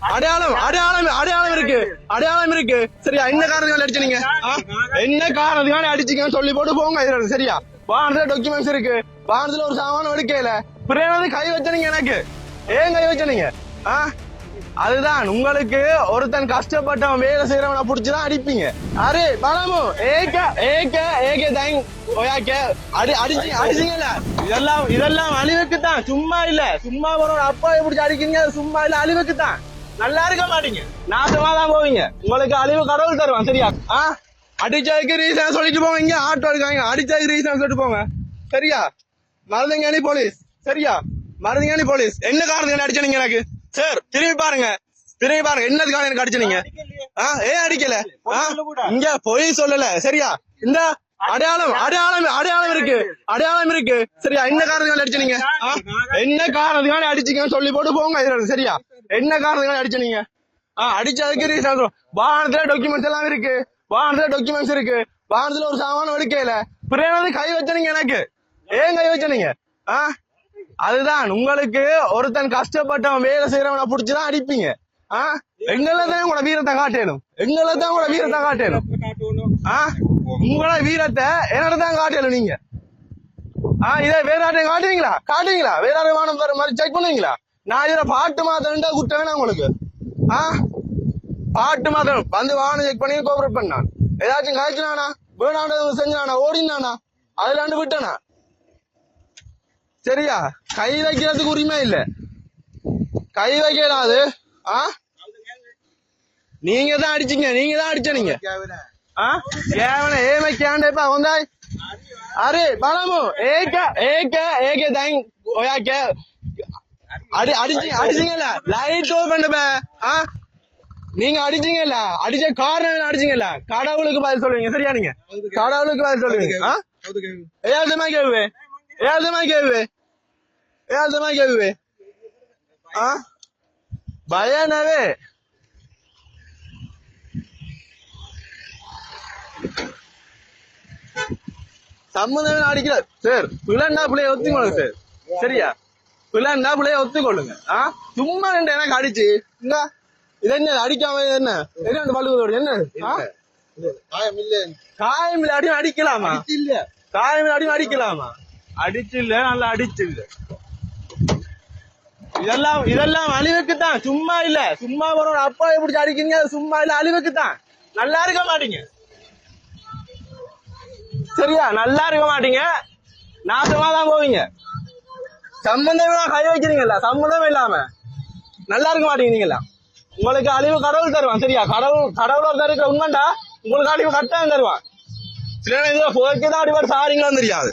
அடையாளம் அடையாளம் அடையாளம் இருக்கு. அடையாளம் இருக்கு. சரியா? என்ன காரணத்துக்காக அடிச்சீங்க என்ன காரணத்துக்காக அடிச்சீங்கன்னு சொல்லி போட்டு போங்க. இதுல சரியா? வாகனத்துல டாக்குமெண்ட்ஸ் இருக்கு. வாகனத்துல ஒரு சாமானம் எடுக்கல. பிறகு கை வச்சனீங்க எனக்கு. ஏன் கை வச்சனீங்க? ஆ? அதுதான். உங்களுக்கு ஒருத்தன் கஷ்டப்பட்டவன் வேலை செய்யறவனை புடிச்சுதான் அடிப்பீங்க. அரே பணமு ஏக்க ஏக்க ஏகே தேங்க் ஓயாக்க அடி அடிச்சு அடிச்சீங்கல்ல. இதெல்லாம் இதெல்லாம் அழிவுக்கு தான் சும்மா இல்ல. சும்மா ஒரு அப்பாவை பிடிச்சி அடிக்கிறீங்க? சும்மா இல்ல அழிவுக்கு தான் நல்லா இருக்க மாட்டீங்க. நாசமா தான் போவீங்க. உங்களுக்கு அழிவு கடவுள் தருவான் சரியா? ஆ? அடிச்சதுக்கு ரீசன் சொல்லிட்டு போங்க. இங்க ஆட்டோ இருக்காங்க அடிச்சதுக்கு ரீசன் சொல்லிட்டு போங்க. சரியா? மருதங்கானி போலீஸ் சரியா? மருதங்கானி போலீஸ் என்ன காரணத்துக்கு அடிச்சீங்க எனக்கு? சார் திரும்பி பாருங்க. திரும்பி பாருங்க. என்னதுக்காக எனக்கு அடிச்சீங்க ஆ ஏன் அடிக்கல? இங்க பொய் சொல்லல. சரியா? இந்த அடையாளம் அடையாளம் அடையாளம் இருக்கு. அடையாளம் இருக்கு. சரியா? என்ன காரணத்துக்காக அடிச்சீங்க ஆ? என்ன காரணத்துக்காக அடிச்சீங்கன்னு சொல்லி போட்டு போங்க. சரியா? என்ன காரணத்துக்காக அடிச்சீங்க ஆஹ் அடிச்சதுக்கு ரீசன் வாகனத்துல டாக்குமெண்ட்ஸ் எல்லாம் இருக்கு. வாகனத்துல டாக்குமெண்ட்ஸ் இருக்கு. வாகனத்துல ஒரு சாமானம் எடுக்கல பிரேமது வந்து கை வச்சனீங்க எனக்கு? ஏன் கை வச்சனீங்க ஆ? அதுதான். உங்களுக்கு ஒருத்தன் கஷ்டப்பட்டவன் வேலை செய்யறவனை புடிச்சுதான் அடிப்பீங்க. ஆ? எங்களை தான் உங்களோட வீரத்தை காட்டணும் எங்களை தான் உங்களோட வீரத்தை காட்டணும் ஆ? உங்களோட வீரத்தை என்னோட தான் காட்டணும் நீங்க. ஆ இதை வேற ஆட்டையும் காட்டுவீங்களா? காட்டுவீங்களா? வேற ஆட்டம் வானம் மாதிரி செக் பண்ணுவீங்களா? நான் இதுல பாட்டு மாத்தணுண்டா குட்ட வேணாம் உங்களுக்கு? ஆ? பாட்டு மாத்தணும் வந்து வாகனம் செக் பண்ணி கோபரேட் பண்ணான் ஏதாச்சும் காய்ச்சினானா வேணாண்டது செஞ்சானா ஓடினானா? அதுலாண்டு விட்டனா? சரியா? கை வைக்கிறதுக்கு உரிமை இல்ல. கை வைக்கலாது ஆ? நீங்க தான் அடிச்சீங்க. நீங்க தான் அடிச்சனீங்க ஆ? கேவன ஏமை கேண்டப்பா வந்தாய்? அரே பலமு ஏக்க ஏக்க ஏக தேங் ஓயாக்க. அடி அடிச்சு அடிச்சீங்கல்ல? லைட் ஓ பே. ஆ? நீங்க அடிச்சீங்கல்ல? அடிச்ச காரணம் அடிச்சீங்கல்ல? கடவுளுக்கு பதில் சொல்லுவீங்க. சரியா நீங்க? கடவுளுக்கு பதில் சொல்லுவீங்க. ஆ? ஏழ்தமா கேவுவே ஏழ்தமா கேவுவே ஏழ்தமா கேவுவே ஆ? பயனவே. சம்மந்தமே அடிக்கல. சார் பிள்ளைன்னா பிள்ளைய ஒத்துக்கொள்ளுங்க சார். சரியா? பிள்ளைன்னா பிள்ளைய ஒத்துக்கொள்ளுங்க. ஆ? சும்மா ரெண்டு எனக்கு அடிச்சு. இந்த இது என்ன அடிக்காம இது என்ன? என்ன அந்த பழுகு என்ன? ஆ? காயம் இல்ல. அடியும் அடிக்கலாமா? காயம் இல்ல அடியும் அடிக்கலாமா? அடிச்சு இல்ல நல்லா அடிச்சு இல்ல. இதெல்லாம் இதெல்லாம் அழிவுக்கு தான் சும்மா இல்ல. சும்மா ஒரு அப்பாவை பிடிச்சி அடிக்கிறீங்க? சும்மா இல்ல அழிவுக்கு தான் நல்லா இருக்க மாட்டீங்க. சரியா? நல்லா இருக்க மாட்டீங்க. நாசமா தான் போவீங்க. சம்பந்தமே கை வைக்கிறீங்கல்ல? சம்பந்தமே இல்லாம. நல்லா இருக்க மாட்டேங்கிறீங்களா உங்களுக்கு அழிவு கடவுள் தருவான் சரியா? கடவுள் கடவுள் இருக்கிற உண்மைண்டா? உங்களுக்கு அழிவு கட்டாயம் தருவான். சில நேரம் இதுல போய்க்கு தான் அடிபாடு சாரிங்களான்னு தெரியாது.